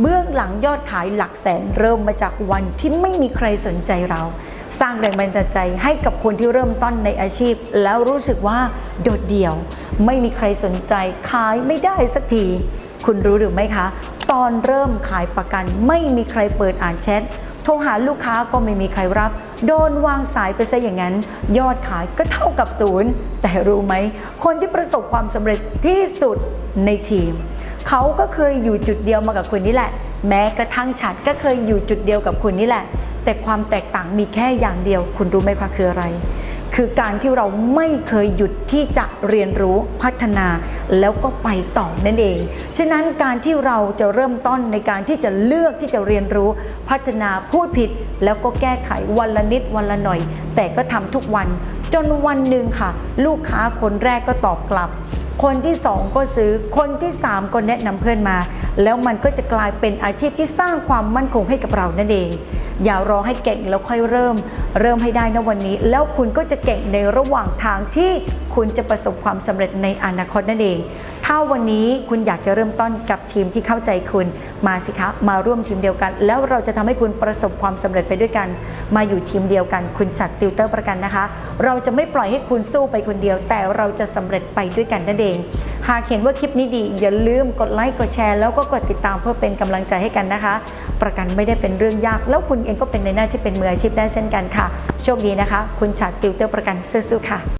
เบื้องหลังยอดขายหลักแสนเริ่มมาจากวันที่ไม่มีใครสนใจเรา สร้างแรงบันดาลใจให้กับคนที่เริ่มต้นในอาชีพ แล้วรู้สึกว่าโดดเดี่ยว ไม่มีใครสนใจขายไม่ได้สักที คุณรู้หรือไม่คะ ตอนเริ่มขายประกันไม่มีใครเปิดอ่านแชทโทรหาลูกค้าก็ไม่มีใครรับ โดนวางสายไปซะอย่างนั้น ยอดขายก็เท่ากับศูนย์ แต่รู้ไหม คนที่ประสบความสำเร็จที่สุดในทีม เขาก็เคยอยู่จุดเดียวมากับคุณนี่แหละ แม้กระทั่งฉัดก็เคยอยู่จุดเดียวกับคุณนี่แหละ แต่ความแตกต่างมีแค่อย่างเดียว คุณรู้ไหมคะคืออะไร คือการที่เราไม่เคยหยุดที่จะเรียนรู้พัฒนา แล้วก็ไปต่อนั่นเอง ฉะนั้นการที่เราจะเริ่มต้นในการที่จะเลือกที่จะเรียนรู้พัฒนาพูดผิด แล้วก็แก้ไขวันละนิดวันละหน่อย แต่ก็ทำทุกวันจนวันหนึ่งค่ะ ลูกค้าคนแรกก็ตอบกลับ คนที่สองก็ซื้อ คนที่สามก็แนะนำเพื่อนมา แล้วมันก็จะกลายเป็นอาชีพที่สร้างความมั่นคงให้กับเรานั่นเอง อย่ารอให้เก่งแล้วค่อยเริ่ม เริ่มให้ได้นะวันนี้ แล้วคุณก็จะเก่งในระหว่างทางที่คุณจะประสบความสำเร็จในอนาคตนั่นเอง ถ้าวันนี้คุณอยากจะเริ่มต้นกับทีมที่เข้าใจคุณมาสิคะมาร่วมทีมเดียวกัน แล้วเราจะทำให้คุณประสบความสำเร็จไปด้วยกัน มาอยู่ทีมเดียวกัน คุณจัดติวเตอร์ประกันนะคะ เราจะไม่ปล่อยให้คุณสู้ไปคนเดียว แต่เราจะสำเร็จไปด้วยกันนั่นเอง หากเห็นว่าคลิปนี้ดี อย่าลืมกดไลค์กดแชร์แล้วก็กดติดตามเพื่อเป็นกำลังใจให้กันนะคะ ประกันไม่ได้เป็นเรื่องยาก แล้วคุณเองก็เป็นในหน้าที่เป็นมืออาชีพได้เช่นกันค่ะ โชคดีนะคะ คุณฉัดติวเตอร์ประกันสู้ๆค่ะ